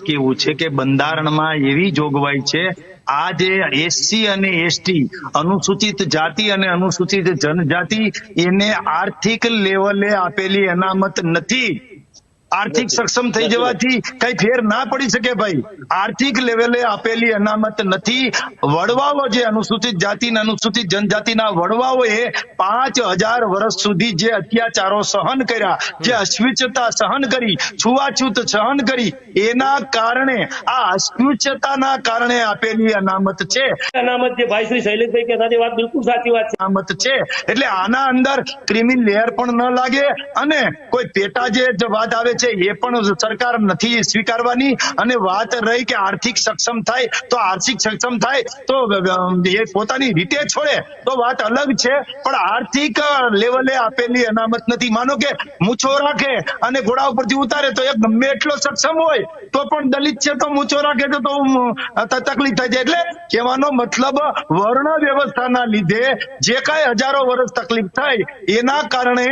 કેવું છે કે બંધારણમાં એવી જોગવાઈ છે આ જે એસસી અને એસટી અનુસૂચિત જાતિ અને અનુસૂચિત જનજાતિ એને આર્થિક લેવલે આપેલી અનામત નથી. આર્થિક સક્ષમ થઈ જવાથી કઈ ફેર ના પડી શકે ભાઈ. આર્થિક લેવલે આપેલી અનામત નથી. વડવાઓ જે અનુસૂચિત જાતિ અને અનુસૂચિત જનજાતિના વડવાઓએ પાંચ હજાર વર્ષ સુધી જે અત્યાચારો સહન કર્યા જે અસ્પૃશ્યતા સહન કરી છુવાછૂત સહન કરી એના કારણે આ અસ્પૃશ્યતાના કારણે આપેલી અનામત છે. અનામત જે ભાઈ શ્રી શૈલેષભાઈ કહેતા વાત બિલકુલ સાચી વાત છે. અનામત છે. એટલે આના અંદર ક્રિમિનલ લેયર પણ ન લાગે અને કોઈ પેટા જ વાત આવે છે એ પણ સરકાર નથી સ્વીકારવાની. અને વાત રહી કે આર્થિક સક્ષમ થાય, તો આર્થિક સક્ષમ થાય, તો એ પોતાની રીતે છોડે, તો વાત અલગ છે. પણ આર્થિક લેવલે આપેલી અનામત નથી. માનો કે મૂછો રાખે અને ઘોડા ઉપરથી ઉતારે, તો એ ગમે એટલો સક્ષમ હોય, તો પણ દલિત છે તો મૂછો રાખે તો તો, તકલીફ થાય છે એટલે કહેવાનો મતલબ વર્ણ વ્યવસ્થાના લીધે જે કાંઈ હજારો વર્ષ તકલીફ થઈ એના કારણે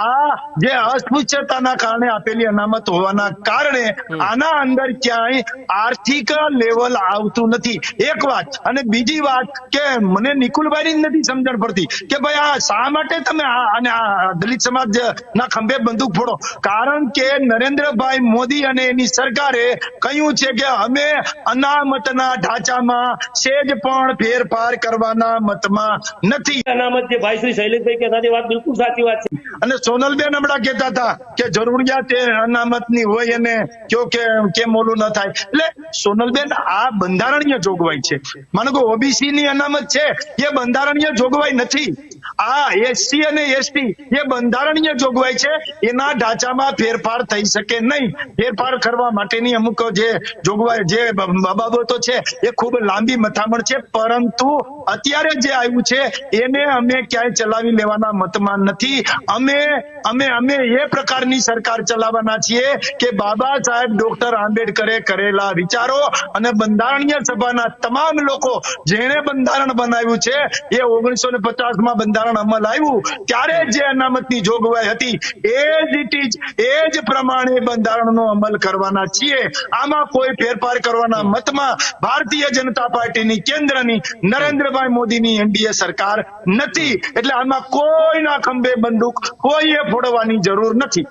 આ જે અસ્પૃશ્યતાના કારણે આપેલી અનામત હોવાના કારણે આના અંદર ક્યાંય આર્થિક લેવલ આવતું નથી. એક વાત. અને બીજી વાત કે મને નિકુલભાઈ નથી સમજણ પડતી કે ભાઈ આ શા માટે તમે અને આ દલિત સમાજ ના ખંભે બંદૂક ફોડો? કારણ કે નરેન્દ્રભાઈ મોદી અને એની સરકારે કહ્યું છે કે અમે અનામતના ઢાંચામાં સેજ પણ ફેરફાર કરવાના મતમાં નથી. અનામત જે ભાઈ શ્રી શૈલેષભાઈ કહેતા તે વાત બિલકુલ સાચી વાત છે. અને સોનલબેન હમણાં કહેતા હતા કે જરૂરિયાત એ અનામતની હોય અને કયો કે કેમ ઓલું ન થાય. એટલે સોનલબેન આ બંધારણીય જોગવાઈ છે. માનો કે ઓબીસી ની અનામત છે, એ બંધારણીય જોગવાઈ નથી. આ એસસી અને એસટી એ બંધારણીય જોગવાઈ છે, એના ઢાંચામાં ફેરફાર થઈ શકે નહીં. ફેરફાર કરવા માટેની અમુક જે જોગવાઈ, જે બાબતો છે, એ ખૂબ લાંબી મથામણ છે, પરંતુ અત્યારે જે આવ્યું છે, એને અમે ક્યાંય ચલાવી લેવાના મતમાં નથી. અમે અમે અમે એ પ્રકારની સરકાર ચલાવવાના છીએ કે બાબા સાહેબ ડોક્ટર આંબેડકરે કરેલા વિચારો અને બંધારણીય સભાના તમામ લોકો જેણે બંધારણ બનાવ્યું છે, એ ઓગણીસો ને પચાસમાં બંધારણ અમલ આવ્યું, ત્યારે જે અનામતની જોગવાઈ હતી, એ જ ઇટ ઇઝ એ જ પ્રમાણે બંધારણનો અમલ કરવાના છીએ. આમાં કોઈ ફેરફાર કરવાના મતમાં ભારતીય જનતા પાર્ટીની કેન્દ્રની નરેન્દ્રભાઈ મોદીની એનડીએ સરકાર નથી. એટલે આમાં કોઈના ખંભે બંદૂક કોઈએ ફોડવાની જરૂર નથી.